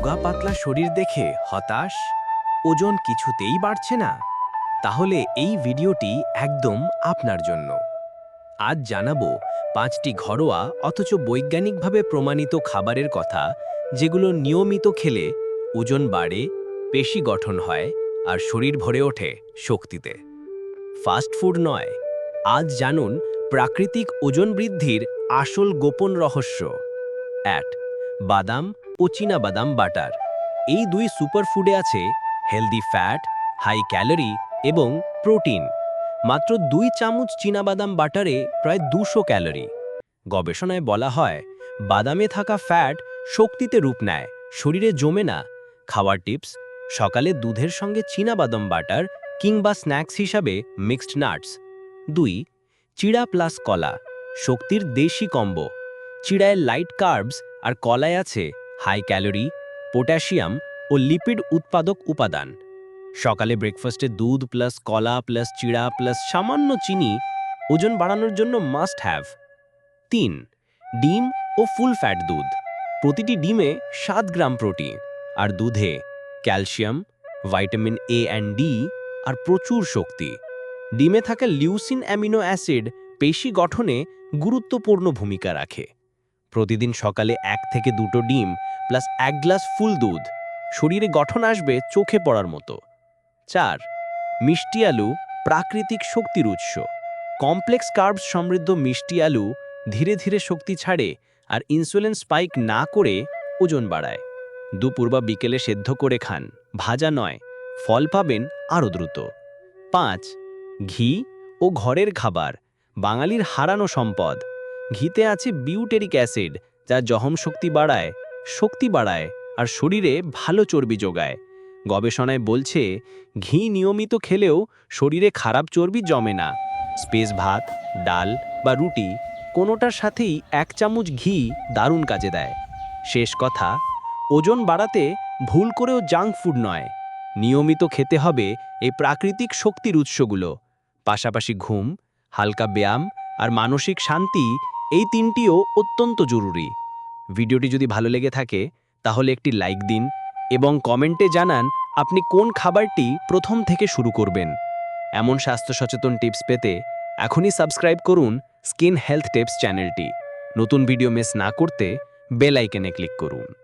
রোগা পাতলা শরীর দেখে হতাশ? ওজন কিছুতেই বাড়ছে না। তাহলে এই ভিডিওটি একদম আপনার জন্য। আজ জানাব পাঁচটি ঘরোয়া অথচ বৈজ্ঞানিকভাবে প্রমাণিত খাবারের কথা, যেগুলো নিয়মিত খেলে ওজন বাড়ে, পেশি গঠন হয় আর শরীর ভরে ওঠে শক্তিতে। ফাস্ট ফুড নয়, আজ জানুন প্রাকৃতিক ওজন বৃদ্ধির আসল গোপন রহস্য। অ্যাট, বাদাম ও বাদাম বাটার। এই দুই সুপারফুডে আছে হেলদি ফ্যাট, হাই ক্যালোরি এবং প্রোটিন। মাত্র দুই চামচ বাদাম বাটারে প্রায় দুশো ক্যালোরি। গবেষণায় বলা হয়, বাদামে থাকা ফ্যাট শক্তিতে রূপ নেয়, শরীরে জমে না। খাওয়ার টিপস, সকালে দুধের সঙ্গে বাদাম বাটার কিংবা স্ন্যাক্স হিসাবে মিক্সড নাটস। দুই, চিড়া প্লাস কলা, শক্তির দেশি কম্বো। চিড়ায় লাইট কার্বস আর কলায় আছে হাই ক্যালোরি, পটাশিয়াম ও লিপিড উৎপাদক উপাদান। সকালে ব্রেকফাস্টে দুধ প্লাস কলা প্লাস চিড়া প্লাস সামান্য চিনি ওজন বাড়ানোর জন্য মাস্ট হ্যাভ তিন, ডিম ও ফুল ফ্যাট দুধ। প্রতিটি ডিমে সাত গ্রাম প্রোটিন আর দুধে calcium vitamin A and D আর প্রচুর শক্তি। ডিমে থাকা লিউসিন অ্যামিনো অ্যাসিড পেশি গঠনে গুরুত্বপূর্ণ ভূমিকা রাখে। প্রতিদিন সকালে এক থেকে দুটো ডিম প্লাস এক গ্লাস ফুল দুধ। শরীরে গঠন আসবে চোখে পড়ার মতো। চার, মিষ্টি আলু প্রাকৃতিক শক্তির উৎস। কমপ্লেক্স কার্বস সমৃদ্ধ মিষ্টি আলু ধীরে ধীরে শক্তি ছাড়ে আর ইনসুলিন স্পাইক না করে ওজন বাড়ায়। দুপুর বা বিকেলে সেদ্ধ করে খান, ভাজা নয়, ফল পাবেন আরও দ্রুত। পাঁচ, ঘি ও ঘরের খাবার, বাঙালির হারানো সম্পদ। ঘিতে আছে বিউটেরিক অ্যাসিড, যা জহম শক্তি বাড়ায় শক্তি বাড়ায় আর শরীরে ভালো চর্বি যোগায়। গবেষণায় বলছে, ঘি নিয়মিত খেলেও শরীরে খারাপ চর্বি জমে না। স্পেস ভাত, ডাল বা রুটি কোনোটার সাথেই এক চামচ ঘি দারুণ কাজে দেয়। শেষ কথা, ওজন বাড়াতে ভুল করেও জাঙ্ক ফুড নয়। নিয়মিত খেতে হবে এই প্রাকৃতিক শক্তির উৎসগুলো। পাশাপাশি ঘুম, হালকা ব্যায়াম আর মানসিক শান্তি এই তিনটিও অত্যন্ত জরুরি। ভিডিওটি যদি ভালো লেগে থাকে, তাহলে একটি লাইক দিন এবং কমেন্টে জানান আপনি কোন খাবারটি প্রথম থেকে শুরু করবেন। এমন স্বাস্থ্য সচেতন টিপস পেতে এখনই সাবস্ক্রাইব করুন স্কিন হেলথ টিপস চ্যানেলটি। নতুন ভিডিও মিস না করতে বেল আইকনে ক্লিক করুন।